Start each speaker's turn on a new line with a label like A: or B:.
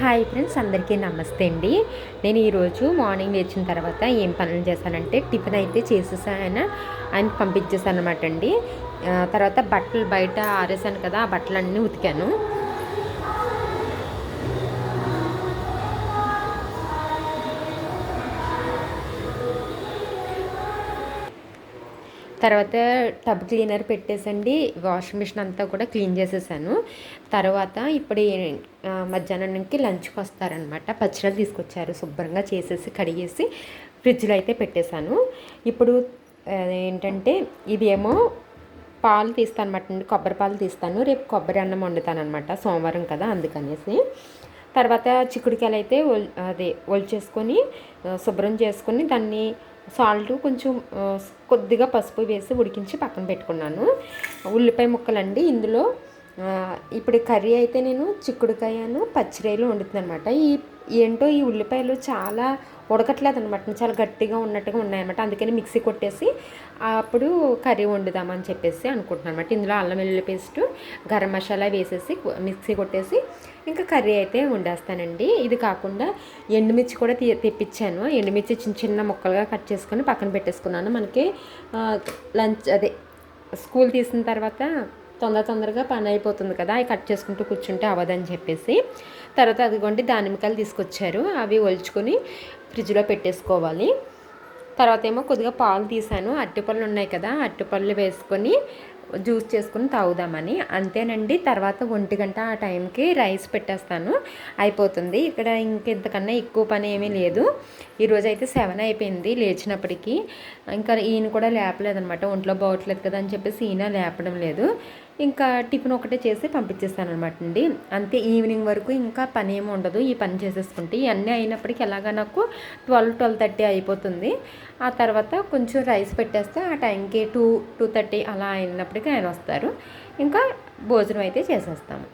A: Hi friends అందరికీ నమస్తే అండి. నేను ఈరోజు మార్నింగ్ లేచిన తర్వాత ఏం పనులు చేశానంటే టిఫిన్ అయితే చేసేసాను ఆయన పంపించేసాను అనమాట అండి తర్వాత బట్టలు బయట ఆరేసాను కదా ఆ బట్టలన్నీ ఉతికాను. తర్వాత టబ్ క్లీనర్ పెట్టేసండి వాషింగ్ మిషన్ అంతా కూడా క్లీన్ చేసేసాను. తర్వాత ఇప్పుడు ఏ- మధ్యాహ్నానికి లంచ్కి వస్తారనమాట పచ్చళ్ళు తీసుకొచ్చారు శుభ్రంగా చేసేసి కడిగేసి ఫ్రిడ్జ్లో అయితే పెట్టేశాను. ఇప్పుడు ఏంటంటే ఇది ఏమో పాలు తీస్తాను అనమాట కొబ్బరి పాలు తీస్తాను. రేపు కొబ్బరి అన్నం వండుతాను అనమాట సోమవారం కదా అందుకనేసి. తర్వాత చిక్కుడుకాయలు అయితే అదే ఒలిచేసుకొని శుభ్రం చేసుకొని దాన్ని సాల్ట్ కొంచెం కొద్దిగా పసుపు వేసి ఉడికించి పక్కన పెట్టుకున్నాను. ఉల్లిపాయ ముక్కలండి ఇందులో. ఇప్పుడు కర్రీ అయితే నేను చిక్కుడుకాయను పచ్చిరాయలు వండుతుంది అనమాట ఈ ఏంటో ఈ ఉల్లిపాయలు చాలా ఉడకట్లేదు అనమాట చాలా గట్టిగా ఉన్నట్టుగా ఉన్నాయన్నమాట. అందుకని మిక్సీ కొట్టేసి అప్పుడు కర్రీ వండుదామని చెప్పేసి అనుకుంటున్నాను అనమాట ఇందులో అల్లం వెల్లుల్లి పేస్ట్ గరం మసాలా వేసేసి మిక్సీ కొట్టేసి ఇంకా కర్రీ అయితే వండేస్తానండి. ఇది కాకుండా ఎండుమిర్చి కూడా తీ తెప్పించాను. ఎండుమిర్చి చిన్న చిన్న ముక్కలుగా కట్ చేసుకొని పక్కన పెట్టేసుకున్నాను. మనకి లంచ్ అదే స్కూల్ తీసిన తర్వాత తొందర తొందరగా పని అయిపోతుంది కదా అవి కట్ చేసుకుంటూ కూర్చుంటే అవ్వదని చెప్పేసి. తర్వాత అదిగోండి దానిమ్మకాయలు తీసుకొచ్చారు అవి ఒలుచుకొని ఫ్రిడ్జ్లో పెట్టేసుకోవాలి. తర్వాత ఏమో కొద్దిగా పాలు తీసాను అరటిపళ్ళు ఉన్నాయి కదా అరటిపళ్ళు వేసుకొని జ్యూస్ చేసుకుని తాగుదామని. అంతేనండి తర్వాత ఒంటి గంట ఆ టైంకి రైస్ పెట్టేస్తాను అయిపోతుంది. ఇక్కడ ఇంకెంతకన్నా ఎక్కువ పని ఏమీ లేదు. ఈరోజు అయితే సెవెన్ అయిపోయింది లేచినప్పటికీ. ఇంకా ఈయన కూడా లేపలేదనమాట ఒంట్లో బాగోట్లేదు కదా అని చెప్పేసి ఈయన లేపడం లేదు. ఇంకా టిఫిన్ ఒకటే చేసి పంపించేస్తాను అనమాట అండి అంతే ఈవినింగ్ వరకు ఇంకా పని ఏమి ఉండదు. ఈ పని చేసేసుకుంటే ఇవన్నీ అయినప్పటికీ ఎలాగా నాకు ట్వెల్వ్ ట్వెల్వ్ థర్టీ అయిపోతుంది. ఆ తర్వాత కొంచెం రైస్ పెట్టేస్తే ఆ టైంకి టూ టూ థర్టీ అలా అయినప్పటికీ ఆయన వస్తారు. ఇంకా భోజనం అయితే చేసేస్తాము.